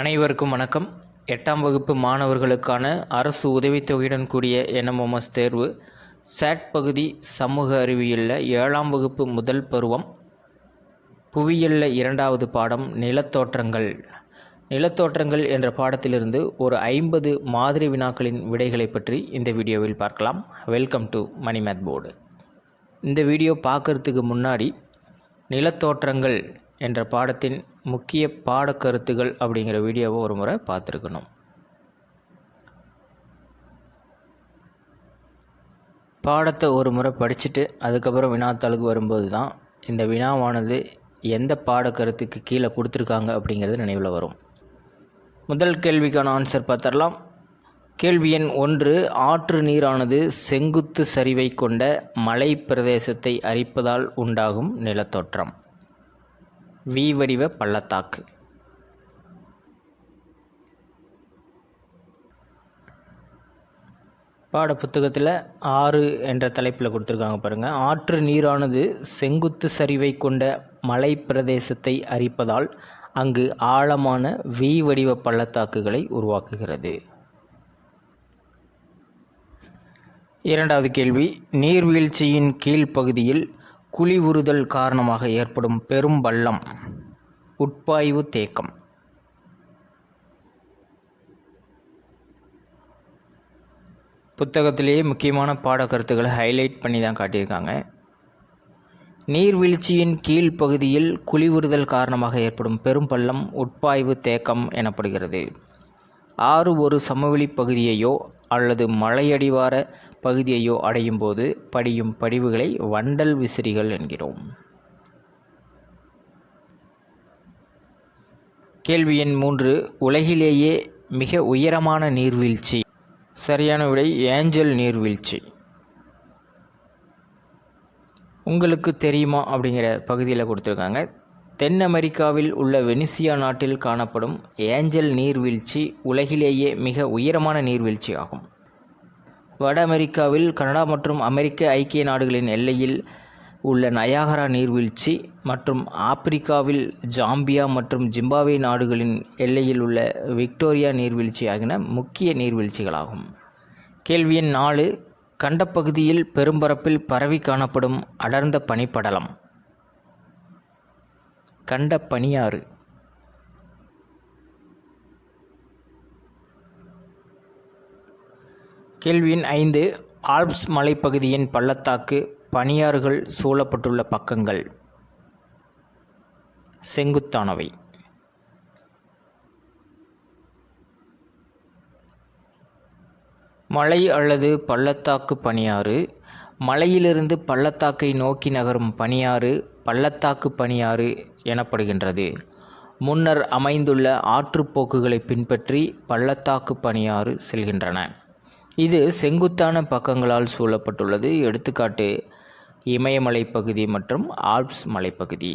அனைவருக்கும் வணக்கம். எட்டாம் வகுப்பு மாணவர்களுக்கான அரசு உதவித்தொகையுடன் கூடிய என்எம்எம்எஸ் தேர்வு சேட் பகுதி சமூக அறிவியலில் ஏழாம் வகுப்பு முதல் பருவம். புவியியலில் இரண்டாவது பாடம் நிலத்தோற்றங்கள். நிலத்தோற்றங்கள் என்ற பாடத்திலிருந்து ஒரு ஐம்பது மாதிரி வினாக்களின் விடைகளை பற்றி இந்த வீடியோவில் பார்க்கலாம். Welcome to Mani math board இந்த வீடியோ பார்க்கறதுக்கு முன்னாடி நிலத்தோற்றங்கள் என்ற பாடத்தின் முக்கிய பாடக்கருத்துகள் அப்படிங்கிற வீடியோவை ஒரு முறை பார்த்துருக்கணும். பாடத்தை ஒரு முறை படிச்சுட்டு அதுக்கப்புறம் வினாத்தாளுக்கு வரும்போது தான் இந்த வினாவானது எந்த பாடக்கருத்துக்கு கீழே கொடுத்துருக்காங்க அப்படிங்கிறது நினைவில் வரும். முதல் கேள்விக்கான ஆன்சர் பார்த்துடலாம். கேள்வி எண் ஒன்று ஆற்று நீரானது செங்குத்து சரிவை கொண்ட மலை பிரதேசத்தை அரிப்பதால் உண்டாகும் நிலத்தோற்றம். வி வடிவ பள்ளத்தாக்கு. பாட புத்தகத்தில் ஆறு என்ற தலைப்பில் கொடுத்துருக்காங்க பாருங்கள் ஆற்று நீரானது செங்குத்து சரிவை கொண்ட மலை பிரதேசத்தை அரிப்பதால் அங்கு ஆழமான வி வடிவ பள்ளத்தாக்குகளை உருவாக்குகிறது. இரண்டாவது கேள்வி நீர்வீழ்ச்சியின் கீழ்ப்பகுதியில் குழிவுறுதல் காரணமாக ஏற்படும் பெரும் பள்ளம் உட்பாய்வு தேக்கம். புத்தகத்திலேயே முக்கியமான பாடக்கருத்துக்களை ஹைலைட் பண்ணி தான் காட்டியிருக்காங்க. நீர்வீழ்ச்சியின் கீழ்ப்பகுதியில் குழிவுறுதல் காரணமாக ஏற்படும் பெரும் பள்ளம் உட்பாய்வு தேக்கம் எனப்படுகிறது. ஆறு ஒரு சமவெளி பகுதியையோ அல்லது மலையடிவார பகுதியையோ அடையும் போது படியும் படிவுகளை வண்டல் விசிறிகள் என்கிறோம். கேள்வி எண் மூன்று. உலகிலேயே மிக உயரமான நீர்வீழ்ச்சி. சரியான விடை ஏஞ்சல் நீர்வீழ்ச்சி. உங்களுக்கு தெரியுமா அப்படிங்கிற பகுதியில் கொடுத்துருக்காங்க. தென் அமெரிக்காவில் உள்ள வெனிசியா நாட்டில் காணப்படும் ஏஞ்சல் நீர்வீழ்ச்சி உலகிலேயே மிக உயரமான நீர்வீழ்ச்சி ஆகும். வட அமெரிக்காவில் கனடா மற்றும் அமெரிக்க ஐக்கிய நாடுகளின் எல்லையில் உள்ள நயாகரா நீர்வீழ்ச்சி மற்றும் ஆப்பிரிக்காவில் ஜாம்பியா மற்றும் ஜிம்பாவே நாடுகளின் எல்லையில் உள்ள விக்டோரியா நீர்வீழ்ச்சி ஆகியன முக்கிய நீர்வீழ்ச்சிகளாகும். கேள்வி எண் நாலு கண்டப்பகுதியில் பெரும்பரப்பில் பரவி காணப்படும் அடர்ந்த பனிப்படலம். கண்ட பனியாறு கேள்வியின் ஐந்து ஆல்ப்ஸ் மலைப்பகுதியின் பள்ளத்தாக்கு பனியாறுகள் சூழப்பட்டுள்ள பக்கங்கள். செங்குத்தானவை. மலை அல்லது பள்ளத்தாக்கு பனியாறு மலையிலிருந்து பள்ளத்தாக்கை நோக்கி நகரும் பனியாறு பள்ளத்தாக்கு பனியாறு எனப்படுகின்றது. முன்னர் அமைந்துள்ள ஆற்றுப்போக்குகளை பின்பற்றி பள்ளத்தாக்கு பனியாறு செல்கின்றன. இது செங்குத்தான பக்கங்களால் சூழப்பட்டுள்ளது. எடுத்துக்காட்டு இமயமலை பகுதி மற்றும் ஆல்ப்ஸ் மலைப்பகுதி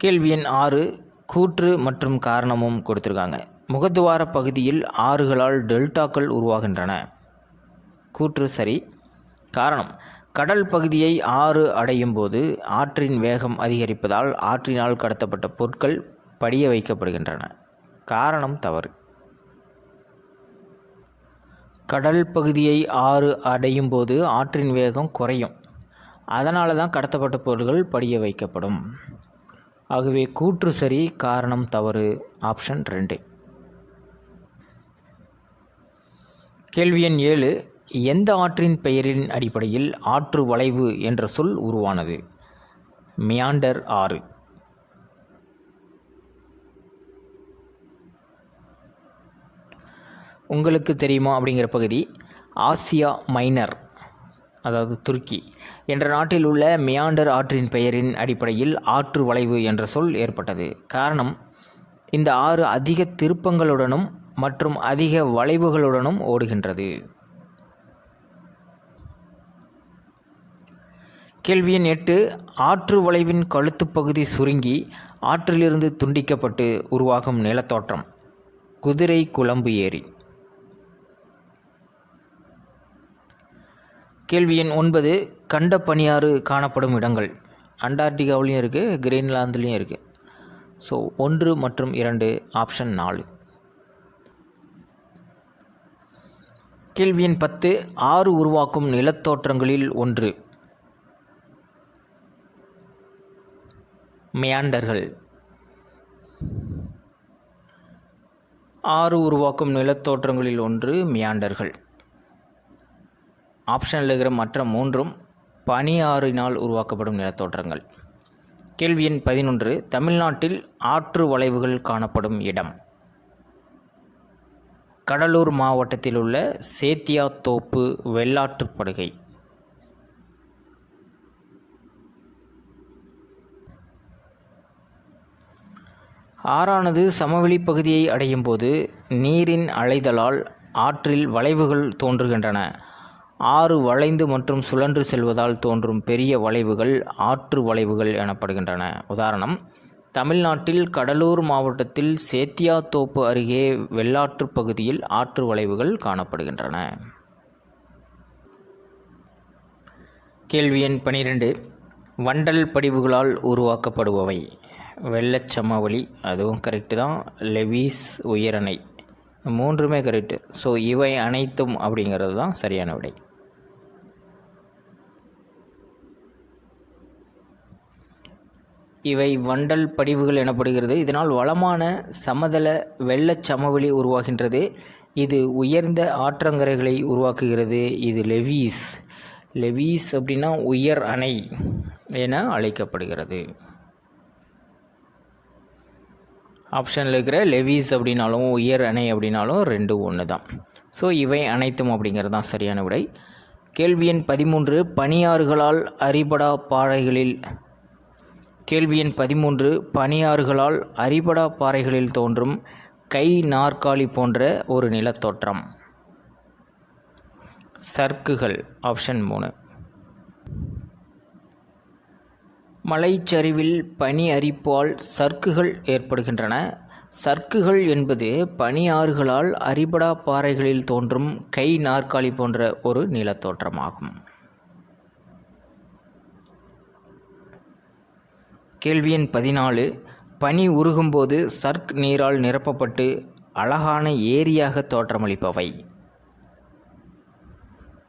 கேள்வி எண் ஆறு கூற்று மற்றும் காரணமும் கொடுத்துருக்காங்க. முகத்துவார பகுதியில் ஆறுகளால் டெல்டாக்கள் உருவாகின்றன. கூற்று சரி காரணம் கடல் பகுதியை ஆறு அடையும் போது ஆற்றின் வேகம் அதிகரிப்பதால் ஆற்றினால் கடத்தப்பட்ட பொருட்கள் படிய வைக்கப்படுகின்றன. காரணம் தவறு. கடல் பகுதியை ஆறு அடையும் போது ஆற்றின் வேகம் குறையும். அதனால தான் கடத்தப்பட்ட பொருட்கள் படிய வைக்கப்படும். ஆகவே கூற்று சரி காரணம் தவறு. ஆப்ஷன் ரெண்டு. கேள்வி எண் ஏழு. எந்த ஆற்றின் பெயரின் அடிப்படையில் ஆற்று வளைவு என்ற சொல் உருவானது? மியாண்டர் ஆறு. உங்களுக்கு தெரியுமா அப்படிங்கிற பகுதி? ஆசியா மைனர் அதாவது துருக்கி என்ற நாட்டில் உள்ள மியாண்டர் ஆற்றின் பெயரின் அடிப்படையில் ஆற்று வளைவு என்ற சொல் ஏற்பட்டது. காரணம் இந்த ஆறு அதிக திருப்பங்களுடனும் மற்றும் அதிக வளைவுகளுடனும் ஓடுகின்றது. கேள்வி எண் எட்டு ஆற்று வளைவின் கழுத்துப் பகுதி சுருங்கி ஆற்றிலிருந்து துண்டிக்கப்பட்டு உருவாகும் நிலத்தோற்றம். குதிரை குழம்பு ஏரி. கேள்வி எண் ஒன்பது கண்ட பனியாறு காணப்படும் இடங்கள். அண்டார்டிகாவிலையும் இருக்குது கிரீன்லாந்துலேயும் இருக்குது ஸோ ஒன்று மற்றும் இரண்டு ஆப்ஷன் நாலு. கேள்வி எண் பத்து ஆறு உருவாக்கும் நிலத்தோற்றங்களில் ஒன்று. மியாண்டர்கள். ஆறு உருவாக்கும் நிலத்தோற்றங்களில் ஒன்று மியாண்டர்கள். ஆப்ஷனில் இருக்கிற மற்ற மூன்றும் பனியாறினால் உருவாக்கப்படும் நிலத்தோற்றங்கள். கேள்வி எண் பதினொன்று தமிழ்நாட்டில் ஆற்று வளைவுகள் காணப்படும் இடம். கடலூர் மாவட்டத்தில் உள்ள சேத்தியாத்தோப்பு வெள்ளாற்றுப்படுகை ஆறானது சமவெளி பகுதியை அடையும் போது நீரின் அலைதலால் ஆற்றில் வளைவுகள் தோன்றுகின்றன. ஆறு வளைந்து மற்றும் சுழன்று செல்வதால் தோன்றும் பெரிய வளைவுகள் ஆற்று வளைவுகள் எனப்படுகின்றன. உதாரணம் தமிழ்நாட்டில் கடலூர் மாவட்டத்தில் சேத்தியாத்தோப்பு அருகே வெள்ளாற்று பகுதியில் ஆற்று வளைவுகள் காணப்படுகின்றன. கேள்வி எண் பனிரெண்டு. வண்டல் படிவுகளால் உருவாக்கப்படுபவை. வெள்ளச்சமவெளி அதுவும் கரெக்டு தான். லெவிஸ் உயரணை மூன்றுமே கரெக்டு ஸோ இவை அனைத்தும் அப்படிங்கிறது தான் சரியான விடை. இவை வண்டல் படிவுகள் எனப்படுகிறது. இதனால் வளமான சமதள வெள்ளச் சமவெளி உருவாகின்றது. இது உயர்ந்த ஆற்றங்கரைகளை உருவாக்குகிறது. இது லெவீஸ் லெவீஸ் அப்படின்னா உயர் அணை என அழைக்கப்படுகிறது. ஆப்ஷனில் இருக்கிற லெவிஸ் அப்படின்னாலும் உயர் அணை அப்படின்னாலும் ரெண்டு ஒன்று தான் ஸோ இவை அனைத்தும் அப்படிங்கிறது தான் சரியான விடை. கேள்வி எண் பதிமூன்று பனியாறுகளால் அரிபடா பாறைகளில் கேள்வி எண் பதிமூன்று பனியாறுகளால் அரிபடா பாறைகளில் தோன்றும் கை நாற்காலி போன்ற ஒரு நிலத்தோற்றம். சர்க்குகள் ஆப்ஷன் மூணு. மலைச்சரிவில் பனி அரிப்பால் சர்க்குகள் ஏற்படுகின்றன. சர்க்குகள் என்பது பனியாறுகளால் அரிபடா பாறைகளில் தோன்றும் கை நாற்காலி போன்ற ஒரு நிலத்தோற்றமாகும். கேள்வி எண் பதினாலு. பனி உருகும்போது சர்க் நீரால் நிரப்பப்பட்டு அழகான ஏரியாக தோற்றமளிப்பவை.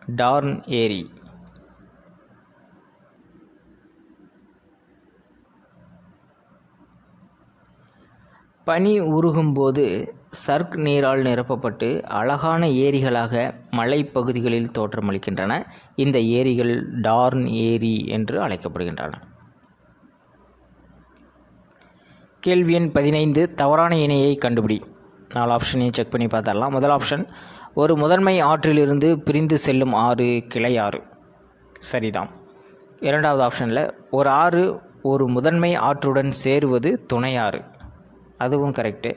டார்ன் ஏரி. பனி உருகும்போது சர்க் நீரால் நிரப்பப்பட்டு அழகான ஏரிகளாக மலைப்பகுதிகளில் தோற்றமளிக்கின்றன. இந்த ஏரிகள் டார்ன் ஏரி என்று அழைக்கப்படுகின்றன. கேள்வி எண் பதினைந்து தவறான இணையை கண்டுபிடி. நாலு ஆப்ஷனையும் செக் பண்ணி பார்த்துடலாம். முதல் ஆப்ஷன் ஒரு முதன்மை ஆற்றிலிருந்து பிரிந்து செல்லும் ஆறு கிளை ஆறு. சரிதான். இரண்டாவது ஆப்ஷனில் ஒரு ஆறு ஒரு முதன்மை ஆற்றுடன் சேருவது துணையாறு அதுவும் கரெக்டு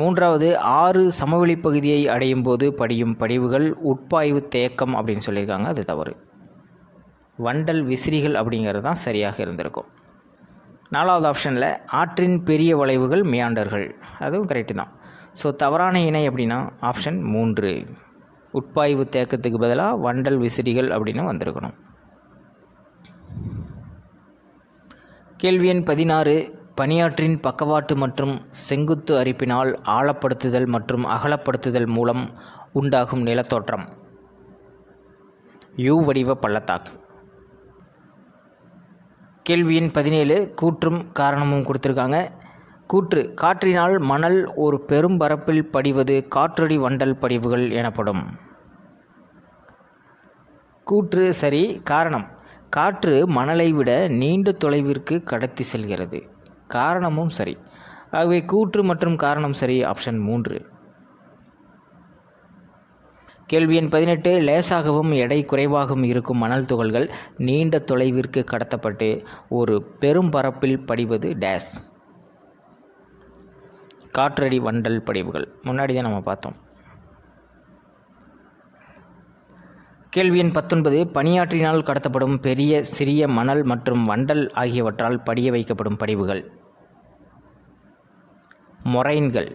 மூன்றாவது ஆறு சமவெளி பகுதியை அடையும் போது படியும் படிவுகள் உட்பாய்வு தேக்கம் அப்படின்னு சொல்லியிருக்காங்க அது தவறு. வண்டல் விசிறிகள் அப்படிங்கிறது தான் சரியாக இருந்திருக்கும். நாலாவது ஆப்ஷனில் ஆற்றின் பெரிய வளைவுகள் மியாண்டர்கள். அதுவும் கரெக்டு தான். ஸோ தவறான இணை அப்படின்னா ஆப்ஷன் மூன்று. உட்பாய்வு தேக்கத்துக்கு பதிலாக வண்டல் விசிறிகள் அப்படின்னு வந்திருக்கணும். கேள்வி எண் பதினாறு பனியாற்றின் பக்கவாட்டு மற்றும் செங்குத்து அரிப்பினால் ஆழப்படுத்துதல் மற்றும் அகலப்படுத்துதல் மூலம் உண்டாகும் நிலத்தோற்றம். யூ வடிவ பள்ளத்தாக்கு. கேள்வியின் பதினேழு கூற்றும் காரணமும் கொடுத்துருக்காங்க. கூற்று காற்றினால் மணல் ஒரு பெரும் பரப்பில் படிவது காற்றடி வண்டல் படிவுகள் எனப்படும். கூற்று சரி காரணம் காற்று மணலை விட நீண்ட தொலைவிற்கு கடத்தி செல்கிறது. காரணமும் சரி. ஆகவே கூற்று மற்றும் காரணம் சரி ஆப்ஷன் மூன்று. கேள்வி எண் பதினெட்டு லேசாகவும் எடை குறைவாகவும் இருக்கும் மணல் துகள்கள் நீண்ட தொலைவிற்கு கடத்தப்பட்டு ஒரு பெரும் பரப்பில் படிவது டேஸ் காற்றடி வண்டல் படிவுகள். முன்னாடி தான் நம்ம பார்த்தோம். கேள்வி எண் பத்தொன்பது பணியாற்றினால் கடத்தப்படும் பெரிய சிறிய மணல் மற்றும் வண்டல் ஆகியவற்றால் படிய வைக்கப்படும் படிவுகள். மொரைன்கள்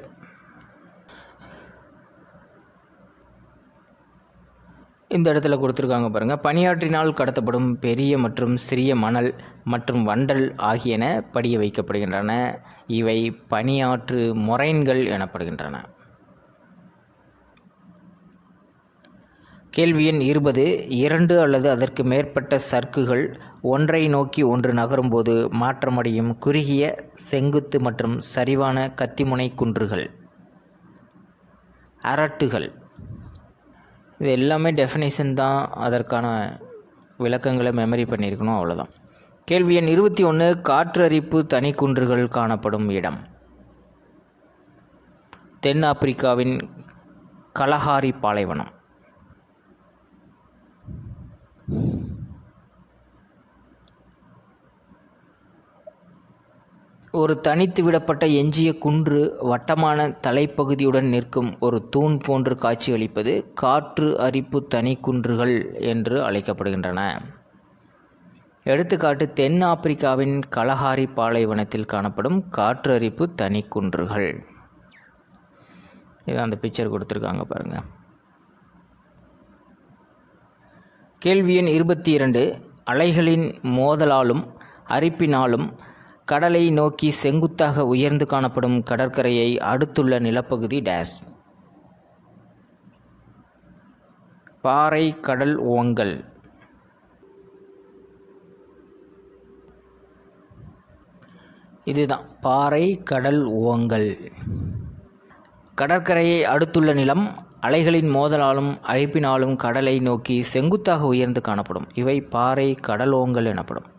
இந்த இடத்துல கொடுத்துருக்காங்க பாருங்கள் பணியாற்றினால் கடத்தப்படும் பெரிய மற்றும் சிறிய மணல் மற்றும் வண்டல் ஆகியன படிய வைக்கப்படுகின்றன. இவை பணியாற்று மொரைன்கள் எனப்படுகின்றன. கேள்வி எண் இருபது. இரண்டு அல்லது அதற்கு மேற்பட்ட சர்க்குகள் ஒன்றை நோக்கி ஒன்று நகரும்போது மாற்றமடையும் குறுகிய செங்குத்து மற்றும் சரிவான கத்திமுனை குன்றுகள். அரட்டுகள். இது எல்லாமே டெஃபினேஷன் தான். அதற்கான விளக்கங்களை மெமரி பண்ணியிருக்கணும் அவ்வளோதான் கேள்வி எண் இருபத்தி ஒன்று காற்றரிப்பு தனிக்குன்றுகள் காணப்படும் இடம். தென் ஆப்பிரிக்காவின் கலஹாரி பாலைவனம். ஒரு தனித்து விடப்பட்ட எஞ்சிய குன்று வட்டமான தலைப்பகுதியுடன் நிற்கும் ஒரு தூண் போன்று காட்சியளிப்பது காற்று அரிப்பு தனிக்குன்றுகள் என்று அழைக்கப்படுகின்றன. எடுத்துக்காட்டு தென் ஆப்பிரிக்காவின் கலஹாரி பாலைவனத்தில் காணப்படும் காற்று அரிப்பு தனிக்குன்றுகள் இது அந்த பிக்சர் கொடுத்துருக்காங்க பாருங்கள் கேள்வி எண் இருபத்தி இரண்டு அலைகளின் மோதலாலும் அரிப்பினாலும் கடலை நோக்கி செங்குத்தாக உயர்ந்து காணப்படும் கடற்கரையை அடுத்துள்ள நிலப்பகுதி டேஸ். பாறை கடல் ஓங்கல். இதுதான் பாறை கடல் ஓங்கல். கடற்கரையை அடுத்துள்ள நிலம் அலைகளின் மோதலாலும் அழைப்பினாலும் கடலை நோக்கி செங்குத்தாக உயர்ந்து காணப்படும். இவை பாறை கடலோங்கல் எனப்படும்.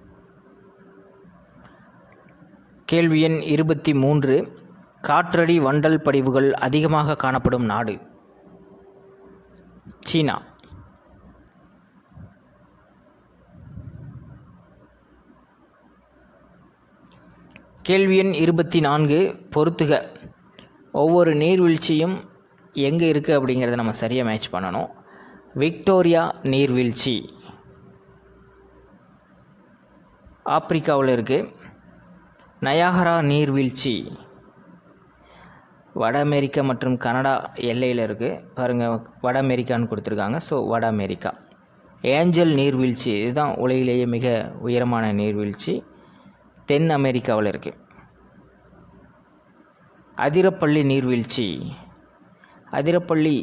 கேள்வி எண் இருபத்தி மூன்று. காற்றடி வண்டல் படிவுகள் அதிகமாக காணப்படும் நாடு. சீனா. கேள்வி எண் இருபத்தி நான்கு பொறுத்துக. ஒவ்வொரு நீர்வீழ்ச்சியும் எங்கே இருக்குது அப்படிங்கிறத நம்ம சரியாக மேட்ச் பண்ணணும். விக்டோரியா நீர்வீழ்ச்சி. ஆப்பிரிக்காவில் இருக்குது நயாகரா நீர்வீழ்ச்சி வட அமெரிக்கா மற்றும் கனடா எல்லையில் இருக்குது பாருங்கள் வட அமெரிக்கான்னு கொடுத்துருக்காங்க. ஸோ வட அமெரிக்கா. ஏஞ்சல் நீர்வீழ்ச்சி இதுதான் உலகிலேயே மிக உயரமான நீர்வீழ்ச்சி தென் அமெரிக்காவில் இருக்குது அதிரப்பள்ளி நீர்வீழ்ச்சி அதிரப்பள்ளி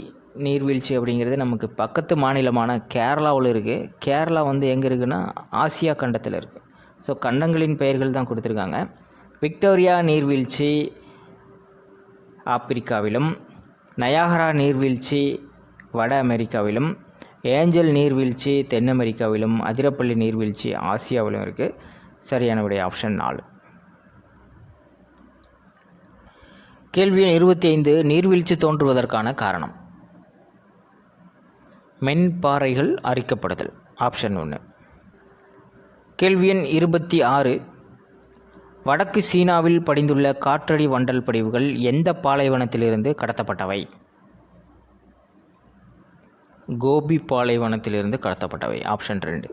நீர்வீழ்ச்சி அப்படிங்கிறது நமக்கு பக்கத்து மாநிலமான கேரளாவில் இருக்குது கேரளா வந்து எங்கே இருக்குன்னா ஆசியா கண்டத்தில் இருக்குது ஸோ கண்டங்களின் பெயர்கள் தான் கொடுத்துருக்காங்க. விக்டோரியா நீர்வீழ்ச்சி ஆப்பிரிக்காவிலும் நயாகரா நீர்வீழ்ச்சி வட அமெரிக்காவிலும் ஏஞ்சல் நீர்வீழ்ச்சி தென் அமெரிக்காவிலும் அதிரப்பள்ளி நீர்வீழ்ச்சி ஆசியாவிலும் இருக்குது சரியான விடை ஆப்ஷன் நாலு. கேள்வி இருபத்தி ஐந்து நீர்வீழ்ச்சி தோன்றுவதற்கான காரணம். மென்பாறைகள் அரிக்கப்படுதல் ஆப்ஷன் ஒன்று கேள்வி எண் இருபத்தி ஆறு வடக்கு சீனாவில் படிந்துள்ள காற்றடி வண்டல் படிவுகள் எந்த பாலைவனத்திலிருந்து கடத்தப்பட்டவை? கோபி பாலைவனத்திலிருந்து கடத்தப்பட்டவை. ஆப்ஷன் ரெண்டு.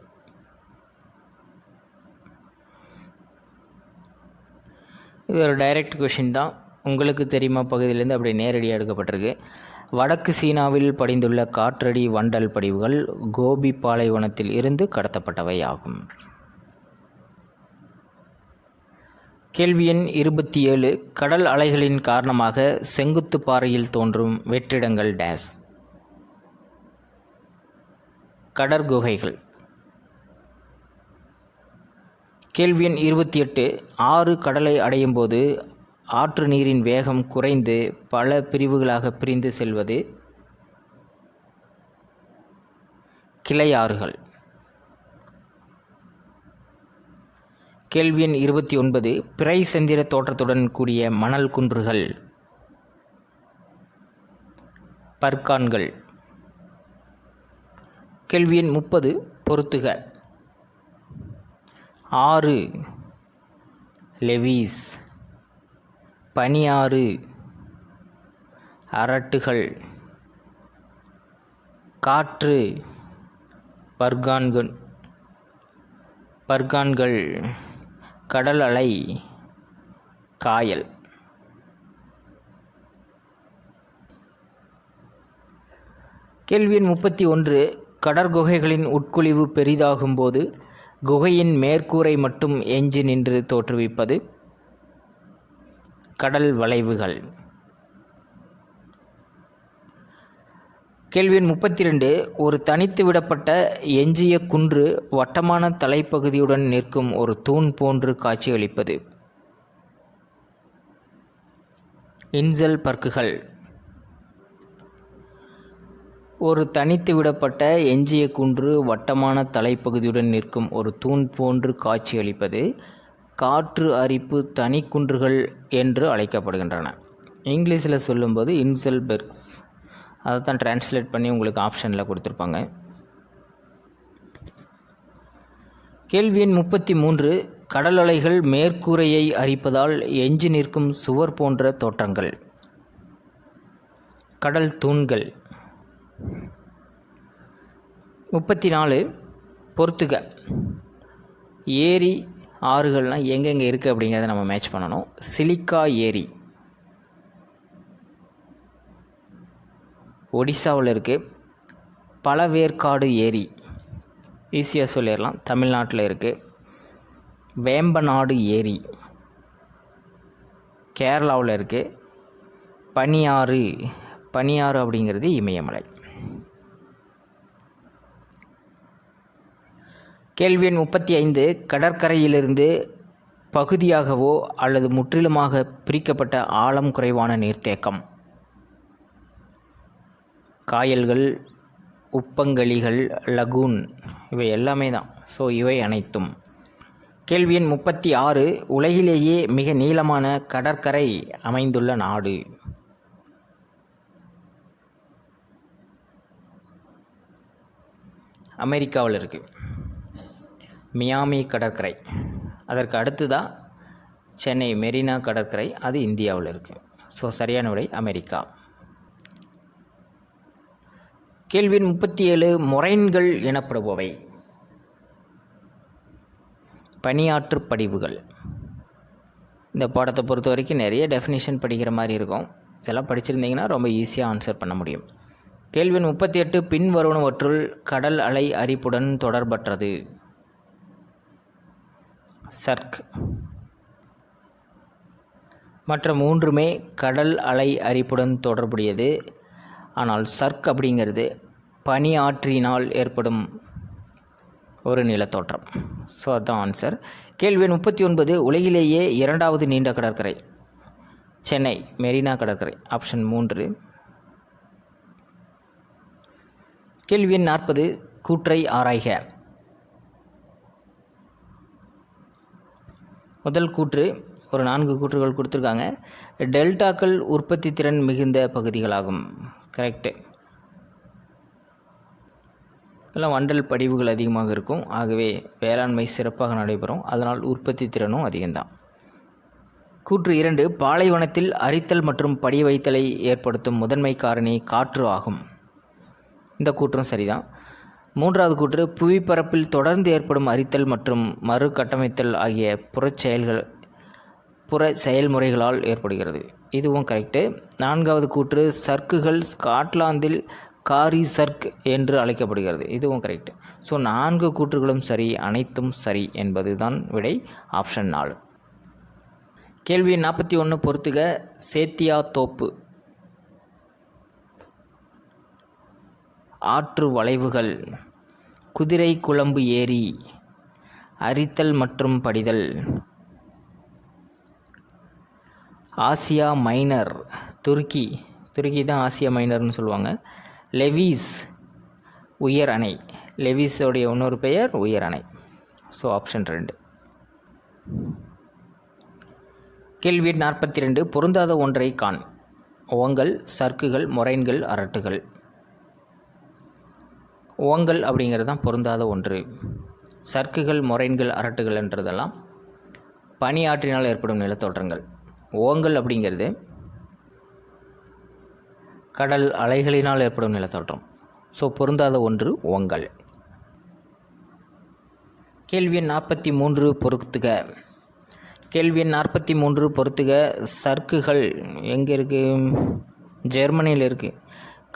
இது ஒரு டைரக்ட் கொஷின் தான். உங்களுக்கு தெரியுமா? பகுதியிலேருந்து அப்படியே நேரடியாக எடுக்கப்பட்டிருக்கு. வடக்கு சீனாவில் படிந்துள்ள காற்றடி வண்டல் படிவுகள் கோபி பாலைவனத்தில் இருந்து கடத்தப்பட்டவை ஆகும். கேள்வி எண் இருபத்தி ஏழு கடல் அலைகளின் காரணமாக செங்குத்து பாறையில் தோன்றும் வெற்றிடங்கள் டேஸ். கடற்குகைகள் கேள்வி எண் இருபத்தி எட்டு ஆறு கடலை அடையும் போது ஆற்று நீரின் வேகம் குறைந்து பல பிரிவுகளாக பிரிந்து செல்வது. கிளையாறுகள். கேள்வி எண் இருபத்தி ஒன்பது பிறை செந்திர தோற்றத்துடன் கூடிய மணல் குன்றுகள். பர்கான்கள் கேள்வி எண் முப்பது பொருத்துக ஆறு லெவீஸ். பனியாறு அரட்டுகள். காற்று பர்கான்கள் பர்கான்கள் கடல் அலை காயல். கேள்வி எண் முப்பத்தி ஒன்று. கடற்குகைகளின் உட்குழிவு பெரிதாகும்போது குகையின் மேற்கூரை மட்டும் எஞ்சி நின்று தோற்றுவிப்பது. கடல் வளைவுகள். கேள்வி எண் முப்பத்தி ரெண்டு ஒரு தனித்து விடப்பட்ட எஞ்சிய குன்று வட்டமான தலைப்பகுதியுடன் நிற்கும் ஒரு தூண் போன்று காட்சியளிப்பது. இன்சல் பர்க்குகள் ஒரு தனித்து விடப்பட்ட எஞ்சிய குன்று வட்டமான தலைப்பகுதியுடன் நிற்கும் ஒரு தூண் போன்று காட்சியளிப்பது காற்று அரிப்பு தனிக்குன்றுகள் என்று அழைக்கப்படுகின்றன. இங்கிலீஷில் சொல்லும்போது இன்செல்பெர்க்ஸ் அதை தான் டிரான்ஸ்லேட் பண்ணி உங்களுக்கு ஆப்ஷனில் கொடுத்துருப்பாங்க. கேள்வி எண் முப்பத்தி மூன்று கடலலைகள் மேற்கூரையை அரிப்பதால் எஞ்சி நிற்கும் சுவர் போன்ற தோற்றங்கள். கடல் தூண்கள். முப்பத்தி நாலு பொறுத்துக ஏரி ஆறுகள்லாம் எங்கெங்கே இருக்குது அப்படிங்கிறத நம்ம மேட்ச் பண்ணணும். சிலிக்கா ஏரி. ஒடிசாவில் இருக்குது பழவேற்காடு ஏரி. ஈஸியாக சொல்லிடலாம். தமிழ்நாட்டில் இருக்குது வேம்பநாடு ஏரி. கேரளாவில் இருக்குது பனியாறு. பனியாறு அப்படிங்கிறது இமயமலை. கேள்வி எண் முப்பத்தி ஐந்து கடற்கரையிலிருந்து பகுதியாகவோ அல்லது முற்றிலுமாக பிரிக்கப்பட்ட ஆழம் குறைவான நீர்த்தேக்கம். காயல்கள் உப்பங்கழிகள் லகூன் இவை எல்லாமே தான். ஸோ இவை அனைத்தும். கேள்வி எண் முப்பத்தி ஆறு உலகிலேயே மிக நீளமான கடற்கரை அமைந்துள்ள நாடு. அமெரிக்காவில் இருக்குது மியாமி கடற்கரை. அதற்கு அடுத்ததாக சென்னை மெரினா கடற்கரை. அது இந்தியாவில் இருக்குது ஸோ சரியான விடை அமெரிக்கா. கேள்வி முப்பத்தி ஏழு மொரைன்கள் எனப்படுபவை. பணியாற்று படிவுகள். இந்த பாடத்தை பொறுத்த வரைக்கும் நிறைய டெஃபினிஷன் படிக்கிற மாதிரி இருக்கும். இதெல்லாம் படிச்சிருந்தீங்கன்னா ரொம்ப ஈஸியாக ஆன்சர் பண்ண முடியும். கேள்வி முப்பத்தி எட்டு பின்வருவனவற்றுள் கடல் அலை அரிப்புடன் தொடர்பற்றது. சர்க். மற்ற மூன்றுமே கடல் அலை அரிப்புடன் தொடர்புடையது. ஆனால் சர்க் அப்படிங்கிறது பனி ஆற்றினால் ஏற்படும் ஒரு நிலத்தோற்றம். ஸோ அதுதான் ஆன்சர் கேள்வி எண் முப்பத்தி ஒன்பது உலகிலேயே இரண்டாவது நீண்ட கடற்கரை. சென்னை மெரினா கடற்கரை. ஆப்ஷன் மூன்று. கேள்வி எண் நாற்பது கூற்றை ஆராய்க. முதல் கூற்று ஒரு நான்கு கூற்றுகள் கொடுத்துருக்காங்க. டெல்டாக்கள் உற்பத்தி திறன் மிகுந்த பகுதிகளாகும். கரெக்டு எல்லாம் வண்டல் படிவுகள் அதிகமாக இருக்கும். ஆகவே வேளாண்மை சிறப்பாக நடைபெறும். அதனால் உற்பத்தி திறனும் அதிகம்தான். கூற்று இரண்டு பாலைவனத்தில் அரித்தல் மற்றும் படிய வைத்தலை ஏற்படுத்தும் முதன்மை காரணி காற்று ஆகும். இந்த கூற்றும் சரிதான். மூன்றாவது கூற்று புவிப்பரப்பில் தொடர்ந்து ஏற்படும் அரித்தல் மற்றும் மறு கட்டமைத்தல் ஆகிய புறச்செயல்கள் புற செயல்முறைகளால் ஏற்படுகிறது. இதுவும் கரெக்டு நான்காவது கூற்று சர்க்குகள் ஸ்காட்லாந்தில் காரி சர்க் என்று அழைக்கப்படுகிறது. இதுவும் கரெக்ட் ஸோ நான்கு கூற்றுகளும் சரி அனைத்தும் சரி என்பது தான் விடை ஆப்ஷன் நாலு. கேள்வி நாற்பத்தி ஒன்று பொறுத்துக. சேத்தியா தோப்பு. ஆற்று வளைவுகள். குதிரை குழம்பு ஏரி. அரித்தல் மற்றும் படிதல். Asia minor. துருக்கி. துருக்கி தான் ஆசியா மைனர்னு சொல்லுவாங்க. லெவிஸ் உயர் அணை. லெவிஸோடைய இன்னொரு பெயர் உயர் அணை. ஸோ ஆப்ஷன் ரெண்டு. கேள்வி நாற்பத்தி ரெண்டு பொருந்தாத ஒன்றை காண். ஓங்கல் சர்க்குகள் மொரைன்கள் அரட்டுகள். ஓங்கல் அப்படிங்கிறது தான் பொருந்தாத ஒன்று. சர்க்குகள் மொரைன்கள் அரட்டுகள்ன்றதெல்லாம் பனியாற்றினால் ஏற்படும் நிலத்தோற்றங்கள். ஓங்கல் அப்படிங்கிறது கடல் அலைகளினால் ஏற்படும் நிலத்தோற்றம். ஸோ பொருந்தாத ஒன்று ஓங்கல் கேள்வி எண் நாற்பத்தி மூன்று பொறுத்துக. கேள்வி எண் நாற்பத்தி மூன்று பொறுத்துக. சர்க்குகள் எங்கே இருக்குது ஜெர்மனியில் இருக்குது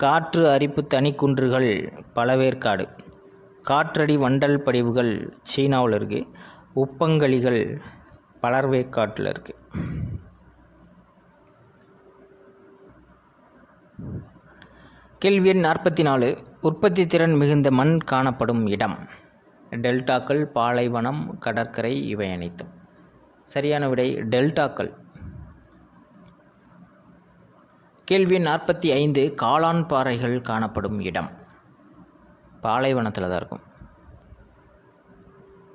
காற்று அரிப்பு தனிக்குன்றுகள் பழவேற்காடு காற்றடி வண்டல் படிவுகள் சீனாவில் இருக்குது உப்பங்கழிகள் பலர்வேற்காட்டில் இருக்குது கேள்வி எண் நாற்பத்தி நாலு உற்பத்தி திறன் மிகுந்த மண் காணப்படும் இடம். டெல்டாக்கள் பாலைவனம் கடற்கரை இவை அனைத்தும். சரியான விடை டெல்டாக்கள். கேள்வி எண் நாற்பத்தி ஐந்து காளான் பாறைகள் காணப்படும் இடம். பாலைவனத்தில் தான் இருக்கும்.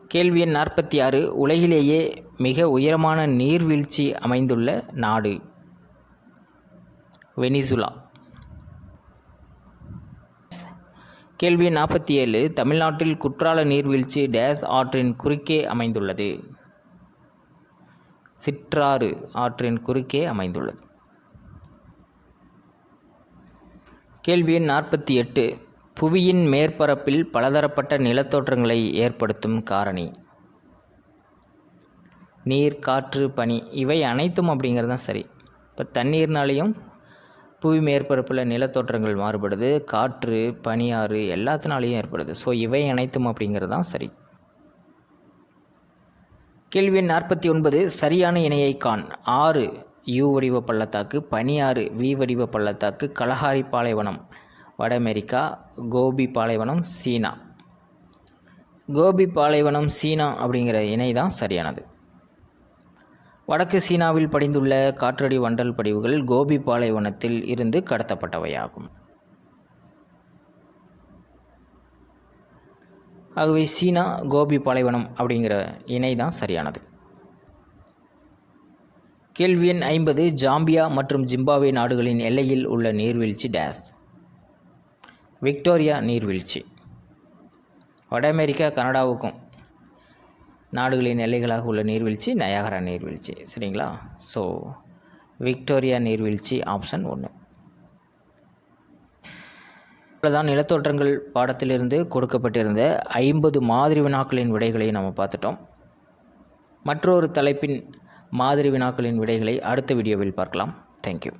கேள்வி எண் நாற்பத்தி ஆறு உலகிலேயே மிக உயரமான நீர்வீழ்ச்சி அமைந்துள்ள நாடு. வெனிசுலா. கேள்வி நாற்பத்தி ஏழு தமிழ்நாட்டில் குற்றால நீர்வீழ்ச்சி டேஸ் ஆற்றின் குறுக்கே அமைந்துள்ளது. சிற்றாறு ஆற்றின் குறுக்கே அமைந்துள்ளது. கேள்வி எண் நாற்பத்தி எட்டு புவியின் மேற்பரப்பில் பலதரப்பட்ட நிலத்தோற்றங்களை ஏற்படுத்தும் காரணி. நீர் காற்று பனி இவை அனைத்தும் அப்படிங்கிறது தான் சரி. இப்போ தண்ணீர்னாலேயும் புவி மேற்பரப்பில் நிலத்தோற்றங்கள் மாறுபடுது. காற்று பனியாறு எல்லாத்தினாலேயும் ஏற்படுது. ஸோ இவை அனைத்தும் அப்படிங்கிறது தான் சரி. கேள்வி எண் நாற்பத்தி ஒன்பது சரியான இணையை காண். ஆறு யூ வடிவ பள்ளத்தாக்கு. பனியாறு வி வடிவ பள்ளத்தாக்கு. கலஹாரி பாலைவனம் வட அமெரிக்கா. கோபி பாலைவனம் சீனா. கோபி பாலைவனம் சீனா அப்படிங்கிற இணை தான் சரியானது. வடக்கு சீனாவில் படிந்துள்ள காற்றடி வண்டல் படிவுகள் கோபி பாலைவனத்தில் இருந்து கடத்தப்பட்டவையாகும். ஆகவே சீனா கோபி பாலைவனம் அப்படிங்கிற இணை தான் சரியானது. கேள்வி எண் ஐம்பது ஜாம்பியா மற்றும் ஜிம்பாவே நாடுகளின் எல்லையில் உள்ள நீர்வீழ்ச்சி டேஸ். விக்டோரியா நீர்வீழ்ச்சி. வட அமெரிக்கா கனடாவுக்கும் நாடுகளின் எல்லைகளாக உள்ள நீர்வீழ்ச்சி நயாகரா நீர்வீழ்ச்சி. சரிங்களா? ஸோ விக்டோரியா நீர்வீழ்ச்சி ஆப்ஷன் ஒன்று இவ்வளோதான் நிலத்தோற்றங்கள் பாடத்திலிருந்து கொடுக்கப்பட்டிருந்த ஐம்பது மாதிரி வினாக்களின் விடைகளை நம்ம பார்த்துட்டோம். மற்றொரு தலைப்பின் மாதிரி வினாக்களின் விடைகளை அடுத்த வீடியோவில் பார்க்கலாம். தேங்க்யூ